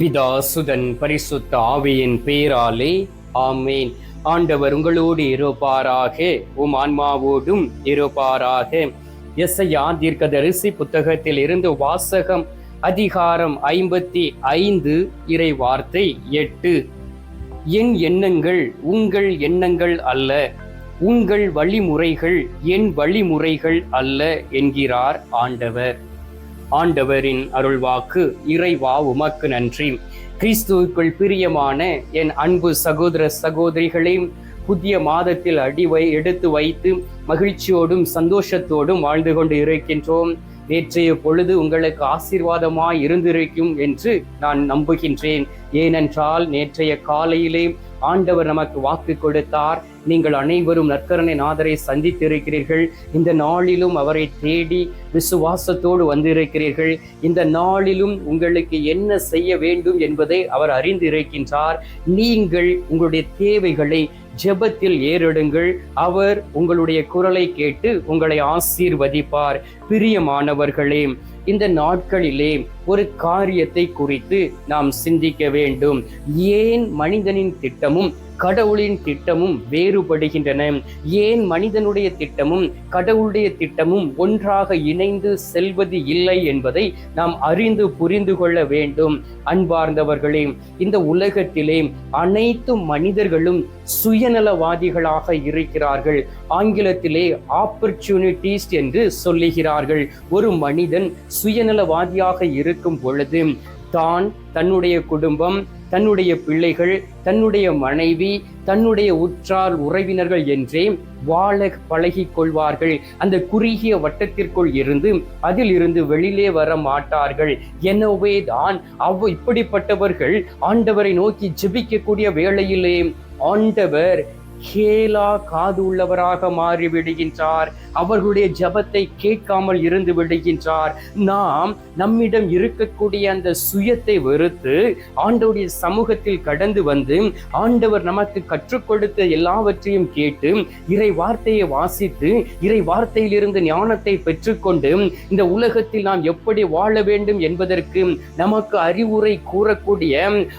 பிதா சுதன் பரிசுத்த ஆவியின் பேராலே ஆமேன். ஆண்டவர் உங்களோடு இருப்பாராக உம் ஆன்மாவோடும் இருப்பாராக. எஸ்ஐயா தீர்க்கதரிசி புத்தகத்தில் இருந்து வாசகம் அதிகாரம் ஐம்பத்தி ஐந்து இறை வார்த்தை எட்டு. என் எண்ணங்கள் உங்கள் எண்ணங்கள் அல்ல உங்கள் வழிமுறைகள் என் வழிமுறைகள் அல்ல என்கிறார் ஆண்டவர். ஆண்டவரின் அருள்வாக்கு இறைவா உமக்கு நன்றி. கிறிஸ்துவுக்குள் பிரியமான என் அன்பு சகோதர சகோதரிகளே புதிய மாதத்தில் அடிவை எடுத்து வைத்து மகிழ்ச்சியோடும் சந்தோஷத்தோடும் வாழ்ந்து கொண்டு இருக்கின்றோம். நேற்றைய பொழுது உங்களுக்கு ஆசீர்வாதமாய் இருந்திருக்கும் என்று நான் நம்புகின்றேன். ஏனென்றால் நேற்றைய காலையிலே ஆண்டவர் நமக்கு வாக்கு கொடுத்தார். நீங்கள் அனைவரும் நற்கரணை நாதரை சந்தித்திருக்கிறீர்கள். இந்த நாளிலும் அவரை தேடி விசுவாசத்தோடு வந்திருக்கிறீர்கள். இந்த நாளிலும் உங்களுக்கு என்ன செய்ய வேண்டும் என்பதை அவர் அறிந்திருக்கின்றார். நீங்கள் உங்களுடைய தேவைகளை ஜெபத்தில் ஏறெடுங்கள். அவர் உங்களுடைய குரலை கேட்டு உங்களை ஆசீர்வதிப்பார். பிரியமானவர்களே இந்த நாட்களிலே ஒரு காரியத்தை குறித்து நாம் சிந்திக்க வேண்டும். ஏன் மனிதனின் திட்டமும் கடவுளின் திட்டமும் வேறுபடுகின்றன. ஏன் மனிதனுடைய திட்டமும் கடவுளுடைய திட்டமும் ஒன்றாக இணைந்து செல்வது இல்லை என்பதை நாம் அறிந்து புரிந்து கொள்ள வேண்டும். அன்பார்ந்தவர்களே இந்த உலகத்திலே அனைத்து மனிதர்களும் சுயநலவாதிகளாக இருக்கிறார்கள். ஆங்கிலத்திலே ஆப்பர்ச்சுனிட்டிஸ் என்று சொல்லுகிறார்கள். ஒரு மனிதன் சுயநலவாதியாக இருக்கும் பொழுது தான் தன்னுடைய குடும்பம் தன்னுடைய பிள்ளைகள் தன்னுடைய மனைவி தன்னுடைய உற்றார் உறவினர்கள் என்றே வாழ பழகி கொள்வார்கள். அந்த குறுகிய வட்டத்திற்குள் இருந்து அதில் இருந்து வெளியிலே வர மாட்டார்கள். எனவே தான் அவ் இப்படிப்பட்டவர்கள் ஆண்டவரை நோக்கி ஜெபிக்கக்கூடிய வேளையிலே ஆண்டவர் கேலா காது உள்ளவராக மாறி விடுகின்றார் அவர்களுடைய ஜபத்தை கேட்காமல் இருந்து விடுகின்றார். நாம் நம்மிடம் இருக்கக்கூடிய அந்த சுயத்தை வெறுத்து ஆண்டவருடைய சமூகத்தில் கடந்து வந்து ஆண்டவர் நமக்கு கற்றுக் கொடுத்த எல்லாவற்றையும் கேட்டு இறை வார்த்தையை வாசித்து இறை வார்த்தையிலிருந்து ஞானத்தை பெற்றுக்கொண்டு இந்த உலகத்தில் நாம் எப்படி வாழ வேண்டும் என்பதற்கு நமக்கு அறிவுரை கூறக்கூடிய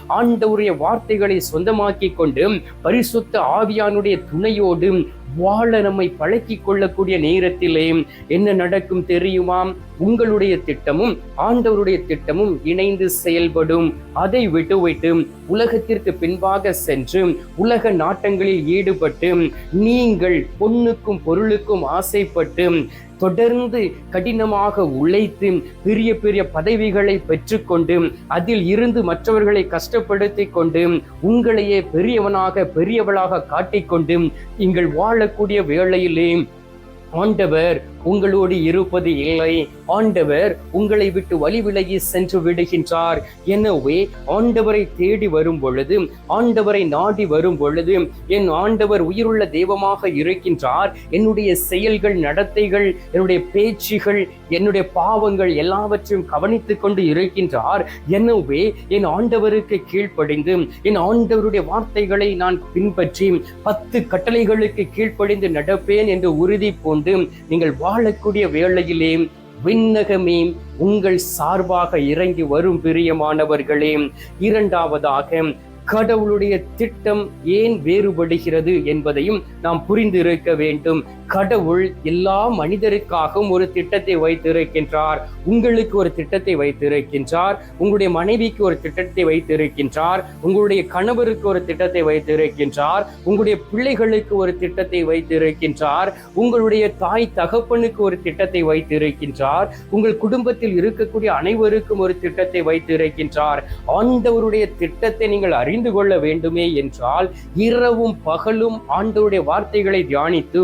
ஆண்டவருடைய வார்த்தைகளை சொந்தமாக்கி கொண்டு பரிசுத்த ஆவியான ஆவியானுடைய துணையோடு வாழ நம்மை பழக்கி கொள்ளக்கூடிய நேரத்திலே என்ன நடக்கும் தெரியுமாம்? உங்களுடைய திட்டமும் ஆண்டவருடைய திட்டமும் இணைந்து செயல்படும். அதை விட்டுவிட்டு உலகத்திற்கு பின்பாக சென்று உலக நாட்டங்களில் ஈடுபட்டு நீங்கள் பொண்ணுக்கும் பொருளுக்கும் ஆசைப்பட்டு தொடர்ந்து கடினமாக உழைத்து பெரிய பெரிய பதவிகளை பெற்றுக்கொண்டு அதில் இருந்து மற்றவர்களை கஷ்டப்படுத்தி கொண்டு உங்களையே பெரியவனாக பெரியவளாக காட்டிக்கொண்டு நீங்கள் வாழக்கூடிய வேளையிலே ஆண்டவர் உங்களோடு இருப்பது இல்லை. ஆண்டவர் உங்களை விட்டு வழி விலகி சென்று விடுகின்றார். எனவே ஆண்டவரை தேடி வரும் பொழுது ஆண்டவரை நாடி வரும் பொழுது என் ஆண்டவர் உயிருள்ள தெய்வமாக இருக்கின்றார். என்னுடைய செயல்கள் நடத்தைகள் என்னுடைய பேச்சுகள் என்னுடைய பாவங்கள் எல்லாவற்றையும் கவனித்துக் கொண்டு இருக்கின்றார். எனவே என் ஆண்டவருக்கு கீழ்ப்படிந்து என் ஆண்டவருடைய வார்த்தைகளை நான் பின்பற்றி பத்து கட்டளைகளுக்கு கீழ்ப்படிந்து நடப்பேன் என்று உறுதி பூண்டு நீங்கள் வாழக்கூடிய வேளையிலே விண்ணகமே உங்கள் சார்பாக இறங்கி வரும் பிரியமானவர்களே. இரண்டாவதாக கடவுளுடைய திட்டம் ஏன் வேறுபடுகிறது என்பதையும் நாம் புரிந்து இருக்க வேண்டும். கடவுள் எல்லா மனிதருக்காகவும் ஒரு திட்டத்தை வைத்திருக்கின்றார். உங்களுக்கு ஒரு திட்டத்தை வைத்திருக்கின்றார். உங்களுடைய மனைவிக்கு ஒரு திட்டத்தை வைத்திருக்கின்றார். உங்களுடைய கணவருக்கு ஒரு திட்டத்தை வைத்திருக்கின்றார். உங்களுடைய பிள்ளைகளுக்கு ஒரு திட்டத்தை வைத்திருக்கின்றார். உங்களுடைய தாய் தகப்பனுக்கு ஒரு திட்டத்தை வைத்திருக்கின்றார். உங்கள் குடும்பத்தில் இருக்கக்கூடிய அனைவருக்கும் ஒரு திட்டத்தை வைத்திருக்கின்றார். ஆண்டவருடைய திட்டத்தை நீங்கள் அறிந்து கொள்ள வேண்டுமே என்றால் இரவும் பகலும் ஆண்டவருடைய வார்த்தைகளை தியானித்து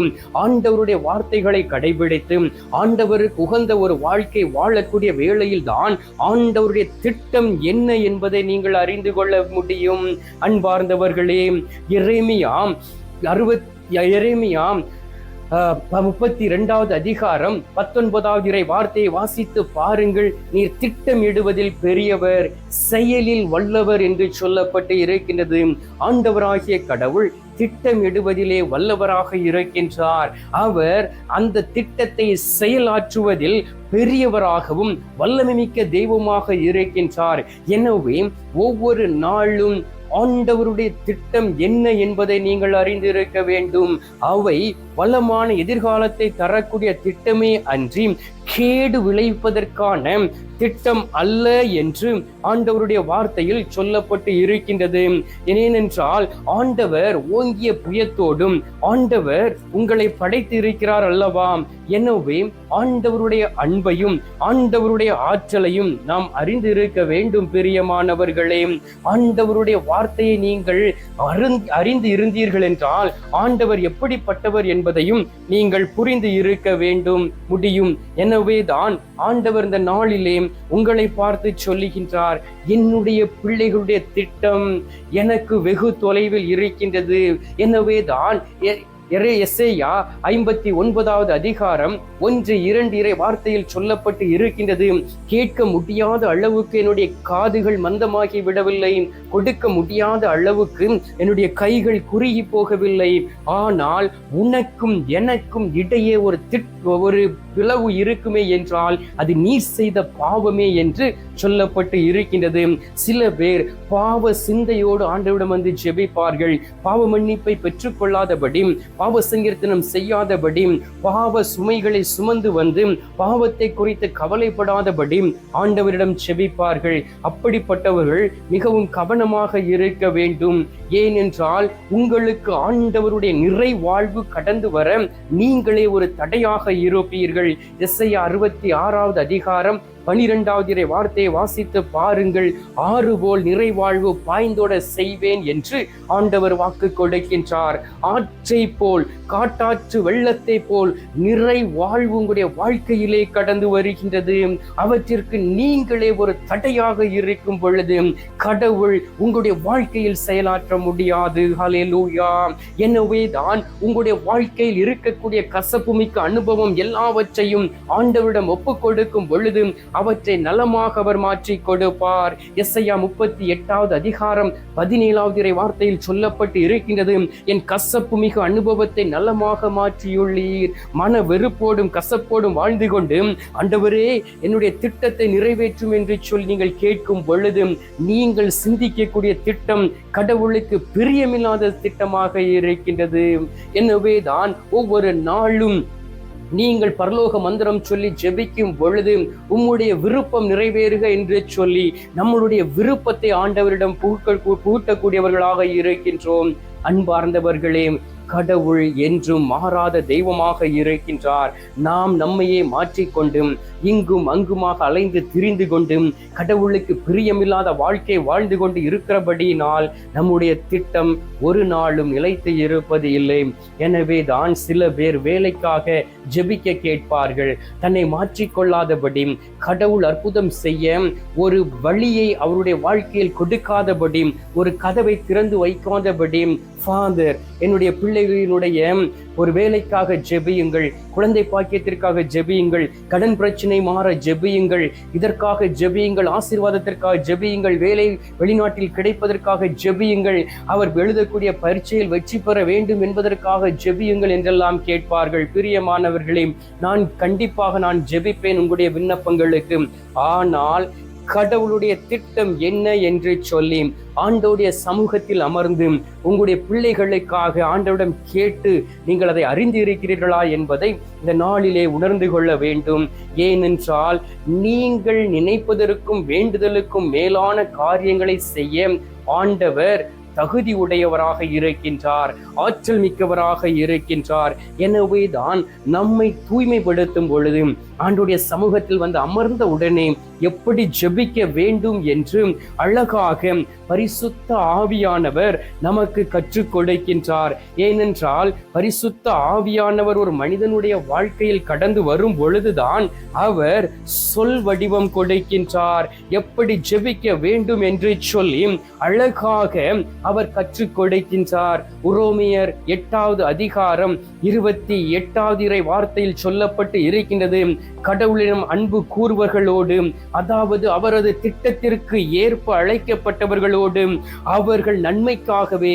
ஆண்டவருடைய வார்த்தைகளை கடைபிடித்து ஆண்டவருக்கு உகந்த ஒரு வாழ்க்கை வாழக்கூடிய வேளையில் தான் ஆண்டவருடைய திட்டம் என்ன என்பதை நீங்கள் அறிந்து கொள்ள முடியும். அன்பார்ந்தவர்களே எரேமியாம் அறுபத் எரேமியாம் முப்பத்தி ரெண்டாவது அதிகாரம் பத்தொன்பதாவது இறை வார்த்தையை வாசித்து பாருங்கள். நீர் திட்டமிடுவதில் பெரியவர் செயலில் வல்லவர் என்று சொல்லப்பட்டு இருக்கின்றது. ஆண்டவராகிய கடவுள் திட்டமிடுவதிலே வல்லவராக இருக்கின்றார். அவர் அந்த திட்டத்தை செயலாற்றுவதில் பெரியவராகவும் வல்லமை மிக்க தெய்வமாக இருக்கின்றார். எனவே ஒவ்வொரு நாளும் ஆண்டவருடைய திட்டம் என்ன என்பதை நீங்கள் அறிந்திருக்க வேண்டும். அவை வளமான எதிர்காலத்தை தரக்கூடிய திட்டமே அன்றி கேடு விளைவிப்பதற்கான திட்டம் அல்ல என்று ஆண்டவருடைய வார்த்தையில் சொல்லப்பட்டு இருக்கின்றது. ஏனென்றால் ஆண்டவர் ஓங்கிய புயத்தோடும் ஆண்டவர் உங்களை படைத்து இருக்கிறார் அல்லவா? எனவே ஆண்டவருடைய அன்பையும் ஆண்டவருடைய ஆற்றலையும் நாம் அறிந்து இருக்க வேண்டும் பிரியமானவர்களே. ஆண்டவருடைய வார்த்தையை நீங்கள் அறிந்து அறிந்து இருந்தீர்கள் என்றால் ஆண்டவர் எப்படிப்பட்டவர் என்பதையும் நீங்கள் புரிந்து இருக்க வேண்டும். முடியும். எனவே தான் ஆண்டவர் இந்த நாளிலே உங்களை பார்த்து சொல்லுகின்றார் என்னுடைய பிள்ளைகளுடைய திட்டம் எனக்கு வெகு தொலைவில் இருக்கின்றது. எனவே தான் ஐம்பத்தி ஒன்பதாவது அதிகாரம் ஒன்று இரண்டு இறை வார்த்தையில் சொல்லப்பட்டு இருக்கின்றது. கேட்க முடியாத அளவுக்கு என்னுடைய காதுகள் மந்தமாகி விடவில்லை. கொடுக்க முடியாத அளவுக்கு என்னுடைய கைகள் குறுகி போகவில்லை. ஆனால் உனக்கும் எனக்கும் இடையே ஒரு திட்டம் ஒரு பிளவு இருக்குமே என்றால் அது நீர் செய்த பாவமே என்று சொல்லப்பட்டு இருக்கின்றது. சில பேர் பாவ சிந்தையோடு ஆண்டவிடம் வந்து ஜெபிப்பார்கள். பாவ மன்னிப்பை பெற்றுக்கொள்ளாதபடி பாவ சங்கீர்த்தனம் செய்யாதபடி பாவ சுமைகளை சுமந்து வந்து பாவத்தை குறித்து கவலைப்படாதபடி ஆண்டவரிடம் செபிப்பார்கள் அப்படிப்பட்டவர்கள் மிகவும் கவனமாக இருக்க வேண்டும். ஏனென்றால் உங்களுக்கு ஆண்டவருடைய நிறை வாழ்வு கடந்து வர நீங்களே ஒரு தடையாக இருப்பீர்கள் எஸ்ஐ அறுபத்தி ஆறாவது அதிகாரம் பனிரெண்டாவது இறை வார்த்தையை வாசித்து பாருங்கள். ஆறு போல் நிறைவாழ்வு பாய்ந்தோட செய்வேன் என்று ஆண்டவர் வாக்கு கொடுக்கின்றார். ஆற்றை போல் காட்டாற்று வெள்ளத்தை போல் நிறை வாழ்வு உங்களுடைய வாழ்க்கையிலே கடந்து வருகின்றது. அவற்றிற்கு நீங்களே ஒரு தடையாக இருக்கும் பொழுது கடவுள் உங்களுடைய வாழ்க்கையில் செயலாற்ற முடியாது. ஹalleluya எனவே தான் உங்களுடைய வாழ்க்கையில் இருக்கக்கூடிய கசப்பு மிக்க அனுபவம் எல்லாவற்றையும் ஆண்டவரிடம் ஒப்புக் கொடுக்கும் பொழுது அவற்றை நலமாக அவர் மாற்றி கொடுப்பார். எஸ்ஐயா முப்பத்தி எட்டாவது அதிகாரம் பதினேழாவது இறை வார்த்தையில் சொல்லப்பட்டு இருக்கின்றது. என் கசப்பு மிக அனுபவத்தை நலமாக மாற்றியுள்ளீர். மன வெறுப்போடும் கசப்போடும் வாழ்ந்து கொண்டு ஆண்டவரே என்னுடைய திட்டத்தை நிறைவேற்றும் என்று சொல்லி நீங்கள் கேட்கும் பொழுது நீங்கள் சிந்திக்கக்கூடிய திட்டம் கடவுளுக்கு பிரியமில்லாத திட்டமாக இருக்கின்றது. எனவே தான் ஒவ்வொரு நாளும் நீங்கள் பரலோக மந்திரம் சொல்லி ஜெபிக்கும் பொழுது உம்முடைய விருப்பம் நிறைவேறுக என்று சொல்லி நம்மளுடைய விருப்பத்தை ஆண்டவரிடம் பூக்க பூட்டக்கூடியவர்களாக இருக்கின்றோம். அன்பார்ந்தவர்களே கடவுள் என்றும் மாறாத தெய்வமாக இருக்கின்றார். நாம் நம்மையே மாற்றிக்கொண்டும் இங்கும் அங்குமாக அலைந்து திரிந்து கொண்டும் கடவுளுக்கு பிரியமில்லாத வாழ்க்கை வாழ்ந்து கொண்டு இருக்கிறபடியினால் நம்முடைய திட்டம் ஒரு நாளும் நிலைத்து இருப்பது இல்லை. எனவே தான் சில பேர் வேலைக்காக ஜெபிக்க கேட்பார்கள். தன்னை மாற்றிக்கொள்ளாதபடி கடவுள் அற்புதம் செய்ய ஒரு வழியை அவருடைய வாழ்க்கையில் கொடுக்காதபடி ஒரு கதவை திறந்து வைக்காதபடி ஃபாதர் என்னுடைய பிள்ளைகளினுடைய ஒரு வேலைக்காக ஜெபியுங்கள் குழந்தை பாக்கியத்திற்காக ஜெபியுங்கள் கடன் பிரச்சனை மாற ஜெபியுங்கள் இதற்காக ஜெபியுங்கள் ஆசீர்வாதத்திற்காக ஜெபியுங்கள் வேலை வெளிநாட்டில் கிடைப்பதற்காக ஜெபியுங்கள் அவர் எழுதக்கூடிய பரீட்சையில் வெற்றி பெற வேண்டும் என்பதற்காக ஜெபியுங்கள் என்றெல்லாம் கேட்பார்கள். பிரியமானவர்களே நான் கண்டிப்பாக நான் ஜெபிப்பேன் உங்களுடைய விண்ணப்பங்களுக்கு. ஆனால் கடவுளுடைய திட்டம் என்ன என்று சொல்லி ஆண்டோடைய சமூகத்தில் அமர்ந்து உங்களுடைய பிள்ளைகளுக்காக ஆண்டவிடம் கேட்டு நீங்கள் அதை அறிந்து இருக்கிறீர்களா என்பதை இந்த நாளிலே உணர்ந்து கொள்ள வேண்டும். ஏனென்றால் நீங்கள் நினைப்பதற்கும் வேண்டுதலுக்கும் மேலான காரியங்களை செய்ய ஆண்டவர் தகுதி உடையவராக இருக்கின்றார் ஆற்றல் மிக்கவராக இருக்கின்றார். எனவே தான் நம்மை தூய்மைப்படுத்தும் பொழுது ஆண்டுடைய சமூகத்தில் வந்து அமர்ந்த உடனே எப்படி ஜெபிக்க வேண்டும் என்று அழகாக பரிசுத்த ஆவியானவர் நமக்கு கற்றுக் கொடுக்கின்றார். ஏனென்றால் பரிசுத்த ஆவியானவர் ஒரு மனிதனுடைய வாழ்க்கையில் கடந்து வரும் பொழுதுதான் அவர் சொல் வடிவம் கொடுக்கின்றார். எப்படி ஜெபிக்க வேண்டும் என்று சொல்லி அழகாக அவர் கற்றுக் கொடுக்கின்றார். உரோமியர் எட்டாவது அதிகாரம் இருபத்தி எட்டாவது இறை வார்த்தையில் சொல்லப்பட்டு இருக்கின்றது. கடவுளிடம் அன்பு கூறுவர்களோடு அதாவது அவரது திட்டத்திற்கு ஏற்ப அழைக்கப்பட்டவர்களோடு அவர்கள் நன்மைக்காகவே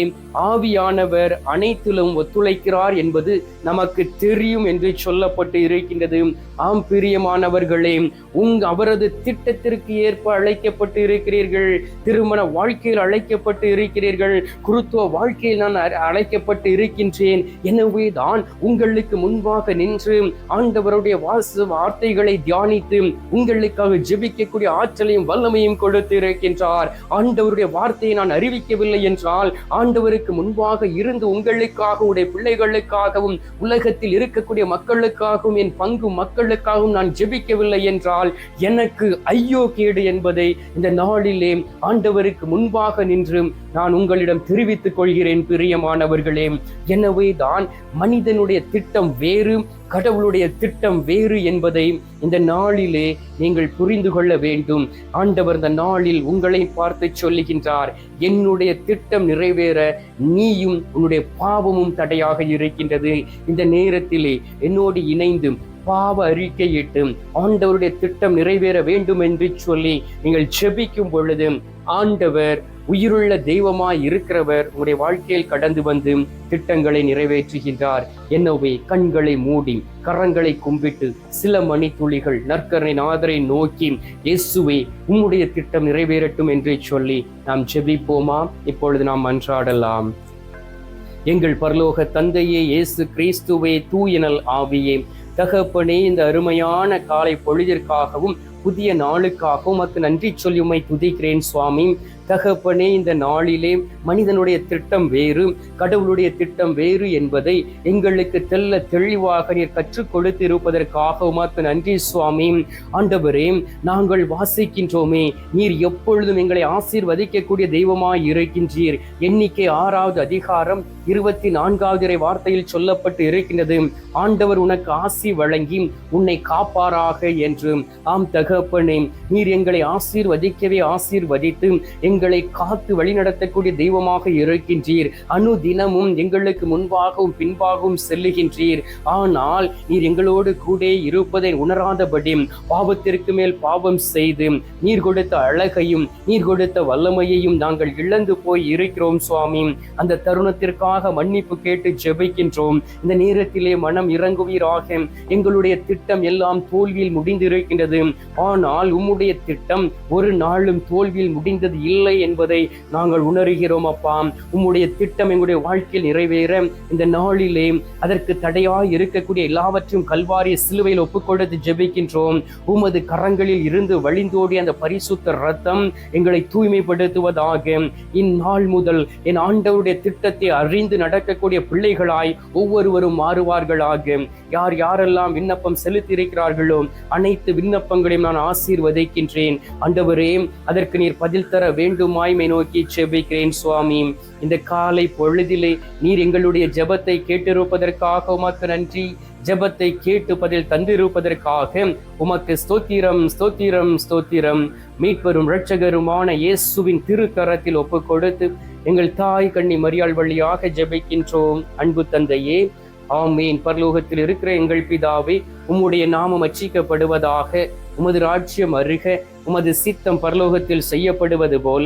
ஆவியானவர் அனைத்திலும் ஒத்துழைக்கிறார் என்பது நமக்கு தெரியும் என்று சொல்லப்பட்டு இருக்கின்றது. ஆம் பிரியமானவர்களே உங் அவரது திட்டத்திற்கு ஏற்ப அழைக்கப்பட்டு இருக்கிறீர்கள். திருமண வாழ்க்கையில் அழைக்கப்பட்டு இருக்கிறீர்கள். குருத்துவ வாழ்க்கையில் நான் அழைக்கப்பட்டு இருக்கின்றேன். எனவே தான் உங்களுக்கு முன்பாக நின்று ஆண்டவருடைய வாசு வார்த்தைகளை தியானித்து உங்களுக்காக ஜெபிக்கக்கூடிய ஆற்றலையும் வல்லமையும் கொடுத்து இருக்கின்றார். ஆண்டவருடைய வார்த்தையை நான் அறிவிக்கவில்லை என்றால் ஆண்டவருக்கு முன்பாக இருந்து உங்களுக்காக உடைய பிள்ளைகளுக்காகவும் உலகத்தில் இருக்கக்கூடிய மக்களுக்காகவும் என் பங்கு மக்களுக்காகவும் நான் ஜெபிக்கவில்லை என்றால் எனக்கு ஐயோ கேடு என்பதை இந்த நாளிலே ஆண்டவருக்கு முன்பாக நின்று நான் உங்களிடம் தெரிவித்துக் கொள்கிறேன் பிரியமானவர்களே. எனவே தான் மனிதனுடைய திட்டம் வேறு கடவுளுடைய திட்டம் வேறு என்பதை இந்த நாளிலே நீங்கள் புரிந்து கொள்ள வேண்டும். ஆண்டவர் இந்த நாளில் உங்களை பார்த்து சொல்லுகின்றார் என்னுடைய திட்டம் நிறைவேற நீயும் உன்னுடைய பாவமும் தடையாக இருக்கின்றது. இந்த நேரத்திலே என்னோடு இணைந்து பாவ அறிக்கையிட்டு ஆண்டவருடைய திட்டம் நிறைவேற வேண்டும் என்று சொல்லி நீங்கள் செபிக்கும் பொழுது ஆண்டவர் உயிருள்ள தெய்வமாய் இருக்கிறவர் உங்களுடைய வாழ்க்கையில் கடந்து வந்து திட்டங்களை நிறைவேற்றுகின்றார். என்னவே கண்களை மூடி கரங்களை கும்பிட்டு சில மணி துளிகள் நற்கரணை நாதரை நோக்கி இயேசுவே உம்முடைய திட்டம் நிறைவேறட்டும் என்று சொல்லி நாம் ஜெபிப்போமா? இப்பொழுது நாம் மன்றாடலாம் எங்கள் பரலோக தந்தையே இயேசு கிறிஸ்துவே தூயனல் ஆவியே தகப்பனே இந்த அருமையான காலை பொழுதிற்காகவும் புதிய நாளுக்காகவும் உமக்கு நன்றி சொல்லி உமை துதிக்கிறேன் சுவாமி. தகப்பனே இந்த நாளிலே மனிதனுடைய திட்டம் வேறு கடவுளுடைய திட்டம் வேறு என்பதை எங்களுக்கு தெல்ல தெளிவாக நீர் கற்றுக் கொடுத்து இருப்பதற்காக உமக்கு நன்றி சுவாமி. ஆண்டவரே நாங்கள் வாசிக்கின்றோமே நீர் எப்பொழுதும் எங்களை ஆசீர்வதிக்கக்கூடிய தெய்வமாய் இருக்கின்றீர். எண்ணிக்கை ஆறாவது அதிகாரம் இருபத்தி நான்காவது வார்த்தையில் சொல்லப்பட்டு இருக்கின்றது. ஆண்டவர் உனக்கு ஆசி வழங்கி உன்னை காப்பாராக என்று. ஆம் தகப்பனே நீர் எங்களை ஆசீர்வதிக்கவே ஆசீர்வதித்து எங்கள் காத்து வழிநடத்தக்கூடிய தெய்வமாக இருக்கின்றீர். அணு தினமும் எங்களுக்கு முன்பாகவும் பின்பாகவும் செல்லுகின்றீர். ஆனால் நீர் எங்களோடு கூட இருப்பதை உணராதபடி பாவத்திற்கு மேல் பாவம் செய்து நீர் கொடுத்த அழகையும் நீர் கொடுத்த வல்லமையையும் நாங்கள் இழந்து போய் இருக்கிறோம் சுவாமி. அந்த தருணத்திற்காக மன்னிப்பு கேட்டு ஜெபிக்கின்றோம். இந்த நேரத்திலே மனம் இறங்குவீராக. எங்களுடைய திட்டம் எல்லாம் தோல்வியில் முடிந்திருக்கின்றது. ஆனால் உம்முடைய திட்டம் ஒரு நாளும் தோல்வியில் முடிந்தது இல்லை. இல்லை என்பதை நாங்கள் உணர்கிறோம் அப்பா. உம்முடைய திட்டம் எங்களுடைய வாழ்க்கையில் நிறைவேற இந்த நாளிலே அதற்கு தடையாய் இருக்கக்கூடிய எல்லாவற்றையும் கல்வாரிய சிலுவையில் ஒப்புக்கொடுத்து ஜெபிக்கின்றோம். உமது கரங்களில் இருந்து வழிந்தோடிய அந்த பரிசுத்த ரத்தம் எங்களை தூய்மைப்படுத்துவதாக. இந்நாள் முதல் என் ஆண்டவருடைய திட்டத்தை அறிந்து நடக்கக்கூடிய பிள்ளைகளாய் ஒவ்வொருவரும் மாறுவார்களாக. யார் யாரெல்லாம் விண்ணப்பம் செலுத்தியிருக்கிறார்களோ அனைத்து விண்ணப்பங்களையும் நான் ஆசீர்வதிக்கின்றேன். ஆண்டவரே அதற்கு நீர் பதில் தர வேண்டும் வேண்டுமாய்மை நோக்கி செபிக்கிறேன் சுவாமி. இந்த காலை பொழுதிலே நீர் எங்களுடைய ஜெபத்தை கேட்டிருப்பதற்காக உமக்கு நன்றி. ஜெபத்தை கேட்டு பதில் தந்திருப்பதற்காக உமக்கு ஸ்தோத்திரம் ஸ்தோத்திரம் ஸ்தோத்திரம். மீட்பெரும் இரட்சகருமான இயேசுவின் திருக்கரத்தில் ஒப்பு கொடுத்து எங்கள் தாய் கண்ணி மரியாள் வழியாக ஜெபிக்கின்றோம். அன்பு தந்தையே ஆமீன். பரலோகத்தில் இருக்கிற எங்கள் பிதாவே உம்முடைய நாமம் அச்சிக்கப்படுவதாக உமது ராஜ்யம் அருக உமது சித்தம் பரலோகத்தில் செய்யப்படுவது போல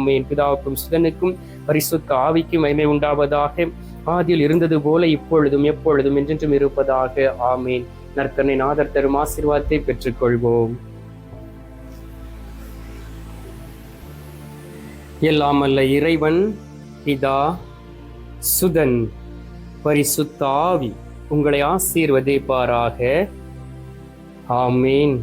ஆமீன் பிதாவுக்கும் சுதனுக்கும் பரிசுத்த ஆவிக்கும் மகிமை உண்டாவதாக. ஆதியில் இருந்தது போல இப்பொழுதும் எப்பொழுதும் என்றென்றும் இருப்பதாக. ஆமீன். நற்கனை நாதர் தரும் ஆசீர்வாதத்தை பெற்றுக்கொள்வோம். எல்லாம் அல்ல இறைவன் பிதா சுதன் பரிசுத்த ஆவி உங்களை ஆசீர்வதிப்பாராக. ஆமீன்.